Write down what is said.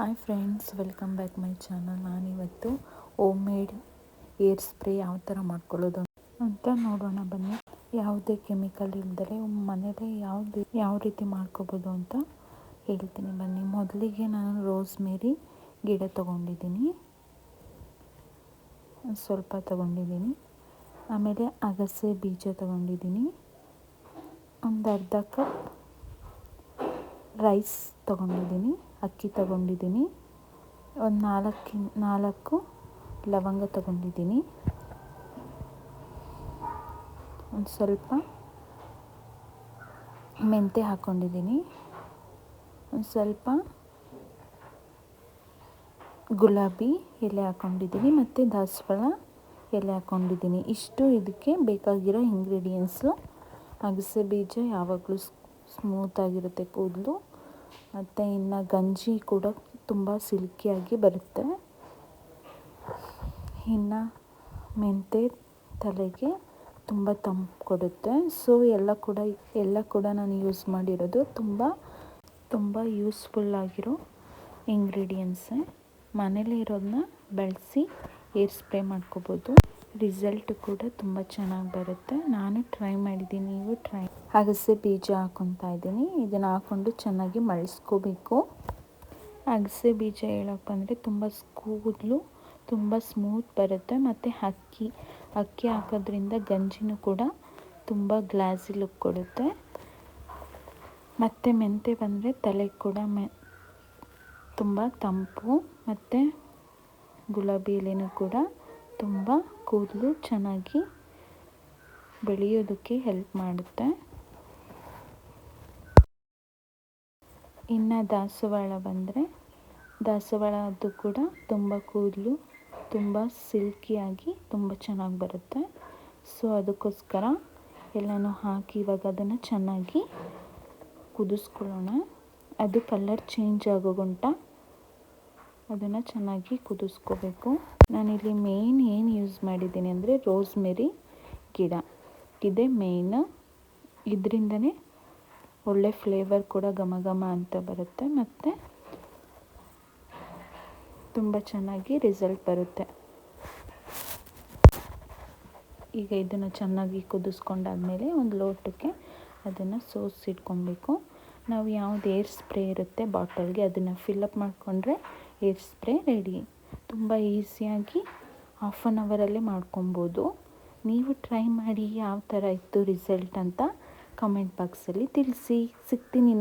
Hi friends welcome back my channel ನಾನಿವತ್ತು home made air spray ಯಾವ ಥರ ಮಾಡ್ಕೊಳ್ಳೋದು ಅಂತ ನೋಡೋಣ, ಬನ್ನಿ. ಯಾವುದೇ ಕೆಮಿಕಲ್ ಇಲ್ಲದೆ ಮನೇಲೇ ಯಾವುದು, ಯಾವ ರೀತಿ ಮಾಡ್ಕೋಬೋದು ಅಂತ ಹೇಳ್ತೀನಿ. ಬನ್ನಿ, ಮೊದಲಿಗೆ ನಾನು ರೋಸ್ ಮೇರಿ ಗಿಡ ತೊಗೊಂಡಿದ್ದೀನಿ. ಸ್ವಲ್ಪ ತೊಗೊಂಡಿದ್ದೀನಿ. ಆಮೇಲೆ ಅಗಸೆ ಬೀಜ ತೊಗೊಂಡಿದ್ದೀನಿ. ಒಂದು ಅರ್ಧ ಕಪ್ ರೈಸ್ ತೊಗೊಂಡಿದ್ದೀನಿ, ಅಕ್ಕಿ ತೊಗೊಂಡಿದ್ದೀನಿ, ಒಂದು ನಾಲ್ಕು ನಾಲ್ಕು ಲವಂಗ ತೊಗೊಂಡಿದ್ದೀನಿ. ಒಂದು ಸ್ವಲ್ಪ ಮೆಂತೆ ಹಾಕ್ಕೊಂಡಿದ್ದೀನಿ ಒಂದು ಸ್ವಲ್ಪ ಗುಲಾಬಿ ಎಲೆ ಹಾಕ್ಕೊಂಡಿದ್ದೀನಿ ಮತ್ತು ದಾಸವಾಳ ಎಲೆ ಹಾಕ್ಕೊಂಡಿದ್ದೀನಿ ಇಷ್ಟು ಇದಕ್ಕೆ ಬೇಕಾಗಿರೋ ಇಂಗ್ರೀಡಿಯೆಂಟ್ಸು ಅಗಸೆ ಬೀಜ ಯಾವಾಗಲೂ ಸ್ಮೂತಾಗಿರುತ್ತೆ ಕೂದಲು. ಮತ್ತು ಇನ್ನು ಗಂಜಿ ಕೂಡ ತುಂಬ ಸಿಲ್ಕಿಯಾಗಿ ಬರುತ್ತೆ. ಇನ್ನು ಮೆಂತೆ ತಲೆಗೆ ತುಂಬ ತಂಪು ಕೊಡುತ್ತೆ. ಸೊ ಎಲ್ಲ ಕೂಡ ಎಲ್ಲ ಕೂಡ ನಾನು ಯೂಸ್ ಮಾಡಿರೋದು ತುಂಬ ತುಂಬ ಯೂಸ್ಫುಲ್ ಆಗಿರೋ ಇಂಗ್ರೀಡಿಯೆಂಟ್ಸೇ ಮನೇಲಿ ಇರೋದನ್ನ ಬಳಸಿ ಏರ್ ಸ್ಪ್ರೇ ಮಾಡ್ಕೋಬೋದು. ರಿಸಲ್ಟ್ ಕೂಡ ತುಂಬ ಚೆನ್ನಾಗಿ ಬರುತ್ತೆ. ನಾನು ಟ್ರೈ ಮಾಡಿದ್ದೀನಿ, ನೀವು ಟ್ರೈ ಅಗಸೆ ಬೀಜ ಹಾಕೊತಾ ಇದ್ದೀನಿ. ಇದನ್ನು ಹಾಕ್ಕೊಂಡು ಚೆನ್ನಾಗಿ ಮಳಿಸ್ಕೋಬೇಕು. ಅಗಸೆ ಬೀಜ ಹೇಳಪ್ಪ ಅಂದರೆ ತುಂಬ ಕೂದಲು, ತುಂಬ ಸ್ಮೂತ್ ಬರುತ್ತೆ. ಮತ್ತು ಅಕ್ಕಿ ಅಕ್ಕಿ ಹಾಕೋದ್ರಿಂದ ಗಂಜಿನೂ ಕೂಡ ತುಂಬ ಗ್ಲಾಸಿ ಲುಕ್ ಕೊಡುತ್ತೆ. ಮತ್ತು ಮೆಂತೆ ಬಂದರೆ ತಲೆ ಕೂಡ ಮೆ, ತುಂಬ ತಂಪು. ಮತ್ತು ಗುಲಾಬಿ ಎಲೆನೂ ಕೂಡ ತುಂಬ ಕೂದಲು ಚೆನ್ನಾಗಿ ಬೆಳೆಯೋದಕ್ಕೆ ಹೆಲ್ಪ್ ಮಾಡುತ್ತೆ. ಇನ್ನು ದಾಸವಾಳ ಬಂದರೆ ದಾಸವಾಳ ಅದು ಕೂಡ ತುಂಬ ಕೂದಲು ತುಂಬ ಸಿಲ್ಕಿಯಾಗಿ ತುಂಬ ಚೆನ್ನಾಗಿ ಬರುತ್ತೆ. ಸೊ ಅದಕ್ಕೋಸ್ಕರ ಎಲ್ಲನೂ ಹಾಕಿ ಇವಾಗ ಅದನ್ನು ಚೆನ್ನಾಗಿ ಕುದಿಸ್ಕೊಳ್ಳೋಣ. ಅದು ಕಲರ್ ಚೇಂಜ್ ಆಗೋ ಗಂಟ ಅದನ್ನು ಚೆನ್ನಾಗಿ ಕುದಿಸ್ಕೋಬೇಕು. ನಾನಿಲ್ಲಿ ಮೇಯ್ನ್ ಏನು ಯೂಸ್ ಮಾಡಿದ್ದೀನಿ ಅಂದರೆ ರೋಸ್ಮೆರಿ ಗಿಡ. ಇದೇ ಮೇಯ್ನ್ ಇದರಿಂದನೇ ಒಳ್ಳೆ ಫ್ಲೇವರ್ ಕೂಡ ಘಮ ಘಮ ಅಂತ ಬರುತ್ತೆ ಮತ್ತು ತುಂಬ ಚೆನ್ನಾಗಿ ರಿಸಲ್ಟ್ ಬರುತ್ತೆ. ಈಗ ಇದನ್ನು ಚೆನ್ನಾಗಿ ಕುದಿಸ್ಕೊಂಡಾದಮೇಲೆ ಒಂದು ಲೋಟಕ್ಕೆ ಅದನ್ನು ಸೋಸಿಟ್ಕೊಬೇಕು. ನಾವು ಯಾವ್ದು ಏರ್ ಸ್ಪ್ರೇ ಇರುತ್ತೆ ಬಾಟಲ್ಗೆ ಅದನ್ನು ಫಿಲ್ಲಪ್ ಮಾಡಿಕೊಂಡ್ರೆ ಏರ್ ಸ್ಪ್ರೇ ರೆಡಿ. ತುಂಬ ಈಸಿಯಾಗಿ ಹಾಫ್ ಆನ್ ಅವರಲ್ಲೇ ಮಾಡ್ಕೊಬೋದು. ನೀವು ಟ್ರೈ ಮಾಡಿ ಯಾವ ಥರ ಇತ್ತು ರಿಸಲ್ಟ್ ಅಂತ ಕಮೆಂಟ್ ಬಾಕ್ಸಲ್ಲಿ ತಿಳಿಸಿ. ಸಿಗ್ತೀನಿ